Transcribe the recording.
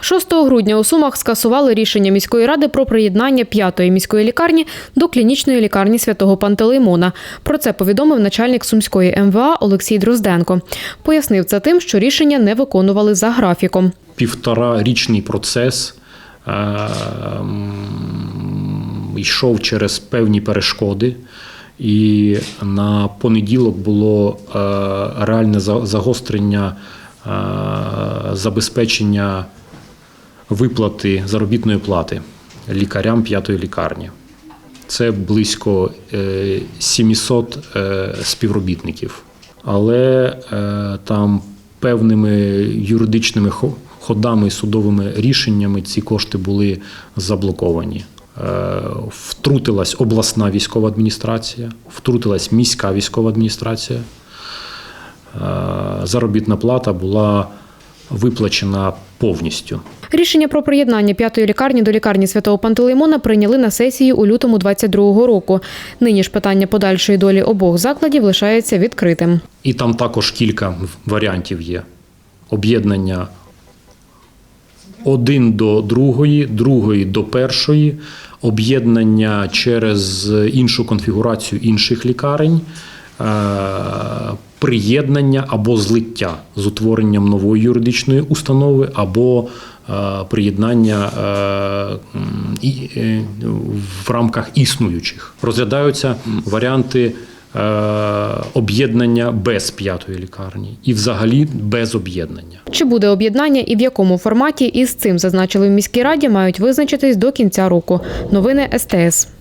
6 грудня у Сумах скасували рішення міської ради про приєднання п'ятої міської лікарні до клінічної лікарні святого Пантелеймона. Про це повідомив начальник сумської МВА Олексій Дрозденко. Пояснив це тим, що рішення не виконували за графіком. півторарічний процес е, йшов через певні перешкоди. І на понеділок було е, реальне за- загострення е, забезпечення виплати заробітної плати лікарям п'ятої лікарні. Це близько е, 700 е, співробітників. Але е, там певними юридичними хо- ходами, судовими рішеннями ці кошти були заблоковані. Е, Втрутилась обласна військова адміністрація, втрутилась міська військова адміністрація. Е, Заробітна плата була виплачена повністю. Рішення про приєднання п'ятої лікарні до лікарні святого Пантелеймона прийняли на сесії у лютому 22-го року. Нині ж питання подальшої долі обох закладів лишається відкритим. І там також кілька варіантів є. Об'єднання один до другої, другої до першої, об'єднання через іншу конфігурацію інших лікарень, е, приєднання або злиття з утворенням нової юридичної установи, або приєднання е, м, і, е, в рамках існуючих. Розглядаються варіанти е, об'єднання без п'ятої лікарні і взагалі без об'єднання. Чи буде об'єднання і в якому форматі із цим зазначили в міській раді, мають визначитись до кінця року. Новини СТС.